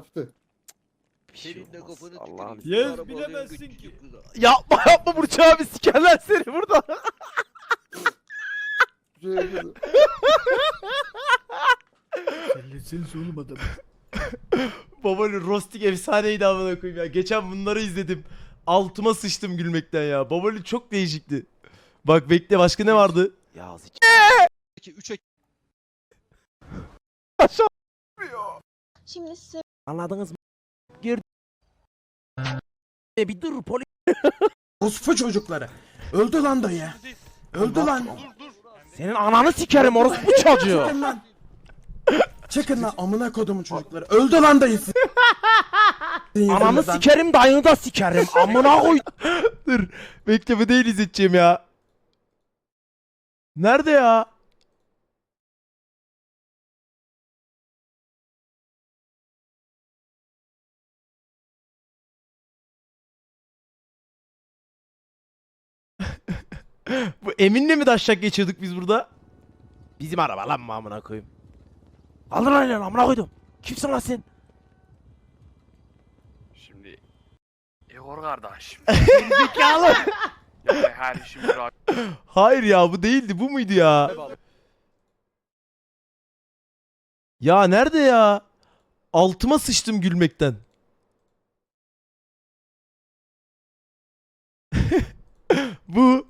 yaptı. Bir şey Senin de olmaz. kafanı Allah'ım. tüküreyim. Yes, Araba bilemezsin ki. kıza. Yapma yapma Burç abi sikerler seni burada. Sen oğlum adam. Babalı Rostik efsaneydi amına koyayım ya. Geçen bunları izledim. Altıma sıçtım gülmekten ya. Babalı çok değişikti. Bak bekle başka ne vardı? Ya sik. 2 3 Şimdi size Anladınız mı? Gir. E bir dur polis. Orospu çocukları. Öldü lan dayı. Öldü lan. Senin ananı sikerim orospu çocuğu. Çıkın lan. Çıkın lan amına kodumun çocukları. Öldü lan dayı. sizin Ananı sikerim dayını da sikerim. Amına koy. Dur. Bekle bu değil izleteceğim ya. Nerede ya? Bu Emin'le mi daşşak geçiyorduk biz burada? Bizim araba lan mı amına koyayım. Kaldır lan elini amına koydum. Kimsin lan sen? Şimdi Igor kardeşim. Zekalı. ya her işim bir Hayır ya bu değildi bu muydu ya? Ya nerede ya? Altıma sıçtım gülmekten. bu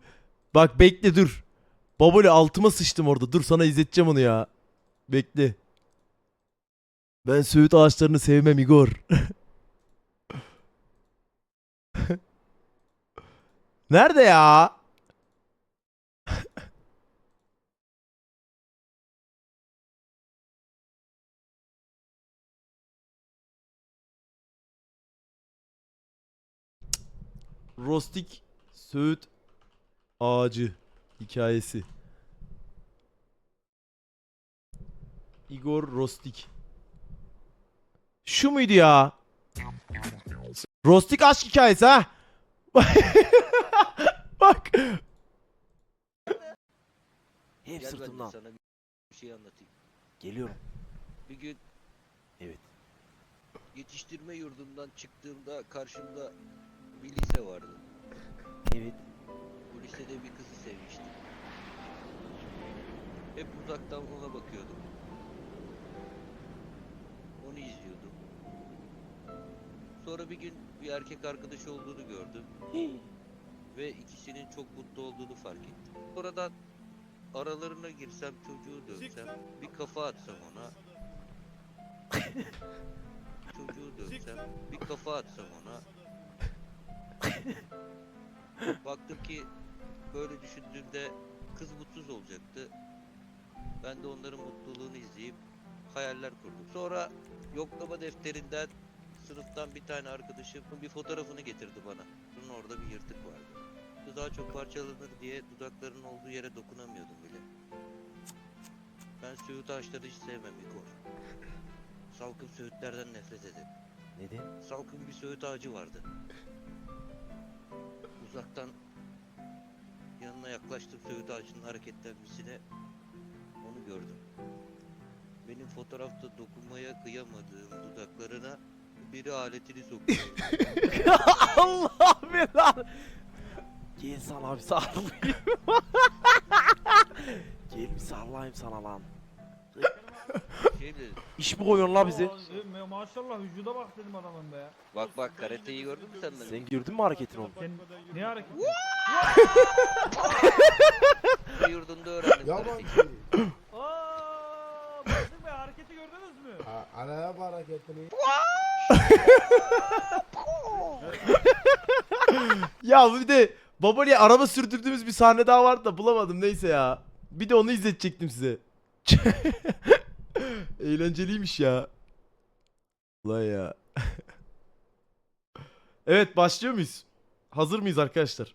bak bekle dur. Baboli altıma sıçtım orada. Dur sana izleteceğim onu ya. Bekle. Ben söğüt ağaçlarını sevmem Igor. Nerede ya? Rostik Söğüt Ağacı hikayesi. Igor Rostik. Şu muydu ya? Rostik aşk hikayesi ha? Bak. Hep Gel ben de sırtımdan. sana bir şey anlatayım. Geliyorum. Bir gün Evet. yetiştirme yurdundan çıktığımda karşımda bir lise vardı. Evet. Hep uzaktan ona bakıyordum. Onu izliyordum. Sonra bir gün bir erkek arkadaşı olduğunu gördüm. Ve ikisinin çok mutlu olduğunu fark ettim. Oradan aralarına girsem çocuğu dövsem bir kafa atsam ona. çocuğu dövsem bir kafa atsam ona. Baktım ki böyle düşündüğümde kız mutsuz olacaktı. Ben de onların mutluluğunu izleyip hayaller kurdum. Sonra yoklama defterinden sınıftan bir tane arkadaşım bir fotoğrafını getirdi bana. Bunun orada bir yırtık vardı. Daha çok parçalanır diye dudaklarının olduğu yere dokunamıyordum bile. Ben söğüt ağaçları hiç sevmem Igor. Salkım söğütlerden nefret ederim. Neden? Salkım bir söğüt ağacı vardı. Uzaktan yanına yaklaştım söğüt ağacının hareketlenmesine. Gördüm. Benim fotoğrafta dokunmaya kıyamadığım dudaklarına biri aletini sokuyor. Allah belanı. Gel sana bir sarılayım. Gel bir sarılayım sana lan. şey dedi. İş mi koyuyorsun la bize? Ma- Maşallah vücuda bak dedim adamın be. Bak bak karateyi gördün mü sen benim? Sen gördün mü hareketini oğlum? Sen ne hareket? Bu yurdunda öğrendim Yaman karateyi. şey. Aaa! Bakın be hareketi gördünüz mü? Ha, Anaya bu hareketini. Ya bir de Baboli'ye araba sürdürdüğümüz bir sahne daha vardı da bulamadım neyse ya. Bir de onu izletecektim size. Eğlenceliymiş ya. Ulan ya. evet başlıyor muyuz? Hazır mıyız arkadaşlar?